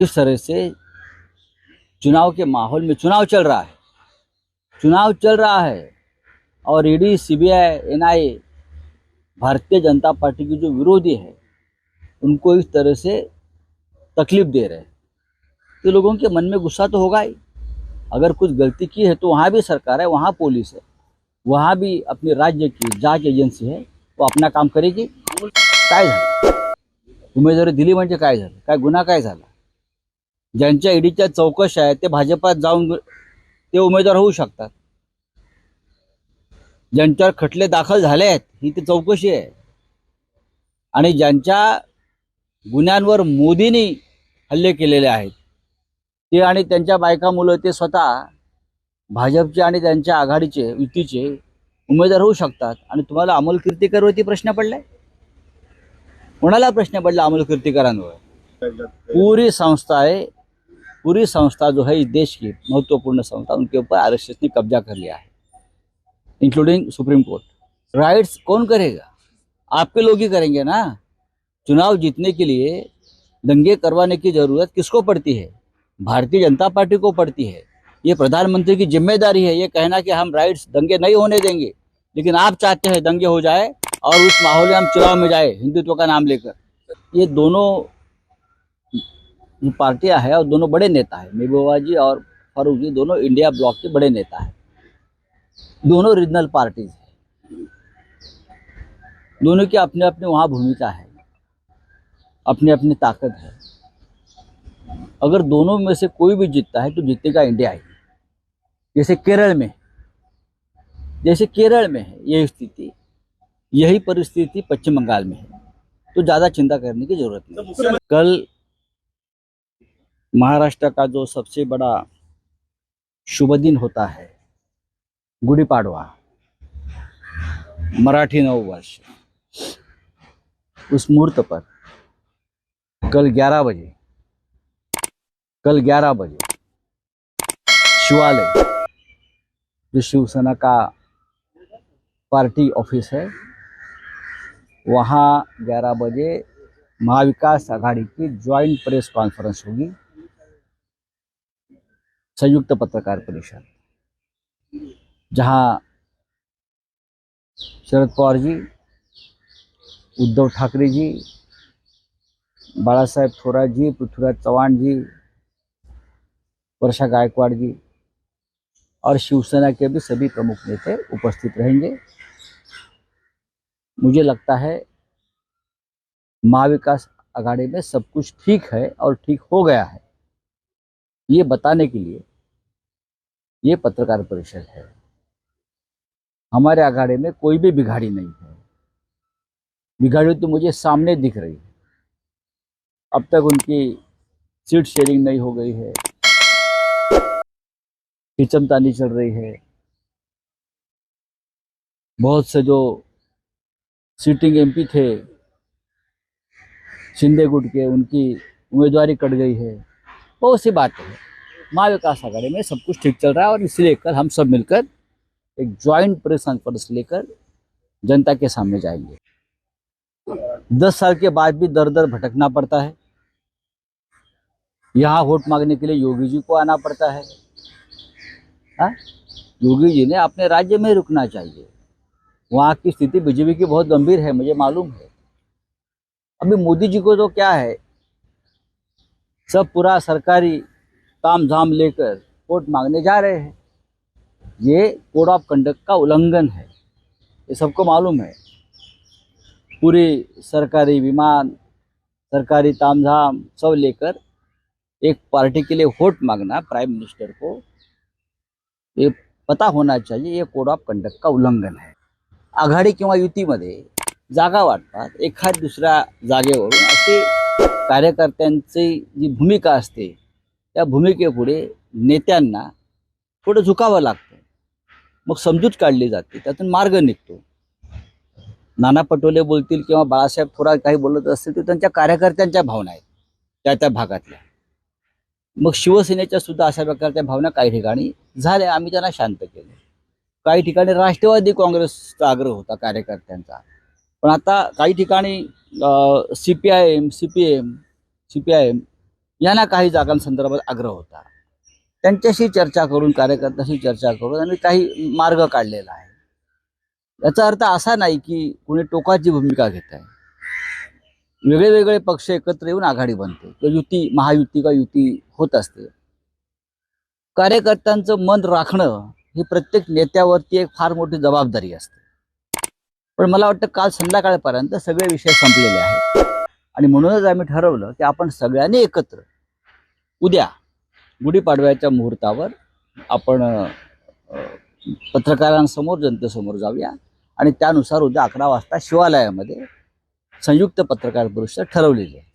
इस तरह से चुनाव के माहौल में चुनाव चल रहा है। चुनाव चल रहा है और ED CBI NIA Bharatiya Janata party के जो विरोधी है, उनको इस तरह से तकलीफ़ दे रहे हैं। तो लोगों के मन में गुस्सा तो होगा ही। अगर कुछ गलती की है तो वहाँ भी सरकार है, वहाँ पुलिस है, वहाँ भी अपने राज्य की जाँच एजेंसी है, वो अपना काम करेगी। काय झालं? उमेदवारी दिली म्हणजे काय झालं? काय काय ज्यांच्या ईडीच्या चौकशा आहेत ते भाजपात जाऊन ते उमेदवार होऊ शकतात. ज्यांच्यावर खटले दाखल झाले आहेत ही ती चौकशी आहे. आणि ज्यांच्या गुन्ह्यांवर मोदींनी हल्ले केलेले आहेत ते आणि त्यांच्या बायका मुलं ते स्वतः भाजपचे आणि त्यांच्या आघाडीचे युतीचे उमेदवार होऊ शकतात. आणि तुम्हाला अमोल कीर्तिकरवरती प्रश्न पडलाय? कोणाला प्रश्न पडला अमोल कीर्तिकरांवर? पूरी संस्थाएं पूरी संस्था जो है इस देश की महत्वपूर्ण संस्था, उनके ऊपर आर ने कब्जा कर लिया है इंक्लूडिंग सुप्रीम कोर्ट राइट्स कौन करेगा? आपके लोग ही करेंगे ना। चुनाव जीतने के लिए दंगे करवाने की ज़रूरत किसको पड़ती है? भारतीय जनता पार्टी को पड़ती है। ये प्रधानमंत्री की ज़िम्मेदारी है, ये कहना कि हम राइट्स दंगे नहीं होने देंगे। लेकिन आप चाहते हैं दंगे हो जाए और उस माहौल में हम चुनाव में जाए, हिंदुत्व का नाम लेकर। ये दोनों पार्टियाँ हैं और दोनों बड़े नेता हैं। महबूबा जी और फारूक जी दोनों इंडिया ब्लॉक के बड़े नेता हैं। दोनों रीजनल पार्टीज़ हैं। दोनों की अपने अपने वहाँ भूमिका है। अपनी अपनी ताकत है। अगर दोनों में से कोई भी जीतता है तो जीतेगा इंडिया ही। जैसे केरल में जैसे केरल में है यही स्थिति यही परिस्थिति पश्चिम बंगाल में है। तो ज़्यादा चिंता करने की ज़रूरत नहीं कल महाराष्ट्र का जो सबसे बड़ा शुभ दिन होता है गुड़ी पाड़वा मराठी नववर्ष, उस मुहूर्त पर कल 11 बजे, कल 11 बजे शिवालय, जो शिवसेना का पार्टी ऑफ़िस है, वहाँ 11 बजे महाविकास आघाड़ी की ज्वाइंट प्रेस कॉन्फ्रेंस होगी। संयुक्त पत्रकार परिषद, जहाँ शरद पवार जी, उद्धव ठाकरे जी बाला साहेब थोरात जी, पृथ्वीराज चौहान जी, वर्षा गायकवाड़ जी और शिवसेना के भी सभी प्रमुख नेता उपस्थित रहेंगे। मुझे लगता है महाविकास अघाड़ी में सब कुछ ठीक है और ठीक हो गया है। ये बताने के लिए ये पत्रकार परिषद है। हमारे अखाड़े में कोई भी बिगाड़ी नहीं है। बिगाड़ी तो मुझे सामने दिख रही है। अब तक उनकी सीट शेयरिंग नहीं हो गई है। खिचमतानी चल रही है। बहुत से जो सीटिंग एमपी थे, शिंदे गुट के, उनकी उम्मीदवारी कट गई है। बहुत सी बात हैं। महाविकास आघाड़ी में सब कुछ ठीक चल रहा है और इसलिए कल हम सब मिलकर एक ज्वाइंट प्रेस कॉन्फ्रेंस लेकर जनता के सामने जाएँगे। दस साल के बाद भी दर दर भटकना पड़ता है। यहाँ वोट मांगने के लिए योगी जी को आना पड़ता है। हाँ? योगी जी ने अपने राज्य में रुकना चाहिए। वहाँ की स्थिति बीजेपी की बहुत गंभीर है, मुझे मालूम है। अभी मोदी जी को तो क्या है? सब पूरा सरकारी ताम झाम लेकर कोर्ट मांगने जा रहे हैं। ये कोड ऑफ कंडक्ट का उल्लंघन है। ये सबको मालूम है। पूरी सरकारी विमान सरकारी तामझाम सब लेकर एक पार्टी के लिए वोट मांगना प्राइम मिनिस्टर को ये पता होना चाहिए ये कोड ऑफ कंडक्ट का उल्लंघन है। आघाडी किंवा युतीमध्ये जागा वाटतात एखाद दुसऱ्या जागेवरून असे कार्यकर्त्यांची जी भूमिका असते त्या भूमिकेपुढे नेत्यांना थोडं झुकावं लागतं. मग समजूत काढली जाते. त्यातून मार्ग निघतो. नाना पटोले बोलतील किंवा बाळासाहेब थोरात काही बोलत असतील ते त्यांच्या कार्यकर्त्यांच्या भावना आहेत त्या त्या भागातल्या. मग शिवसेनेच्या सुद्धा अशा प्रकारच्या भावना काही ठिकाणी झाल्या. आम्ही त्यांना शांत केलं. काही ठिकाणी राष्ट्रवादी काँग्रेसचा आग्रह होता कार्यकर्त्यांचा. पण आता काही ठिकाणी C P I M C P M C P I M यांना काही जागांसंदर्भात आग्रह होता. त्यांच्याशी चर्चा करून कार्यकर्त्यांशी चर्चा करून आणि काही मार्ग काढलेला आहे. याचा अर्थ असा नाही की कोणी टोकाची भूमिका घेत आहे. वेगळे वेगळे पक्ष एकत्र येऊन आघाडी बनते. किंवा युती महायुती का युती होत असते. कार्यकर्त्यांचं मन राखणं ही प्रत्येक नेत्यावरती एक फार मोठी जबाबदारी असते. पण मला वाटतं काल संध्याकाळपर्यंत सगळे विषय संपलेले आहेत. आणि म्हणूनच आम्ही ठरवलं की आपण सगळ्यांनी एकत्र उद्या गुढीपाडव्याच्या मुहूर्तावर आपण पत्रकारांसमोर जनतेसमोर जाऊया. आणि त्यानुसार उद्या अकरा वाजता शिवालयामध्ये संयुक्त पत्रकार परिषद ठरवलेली आहे.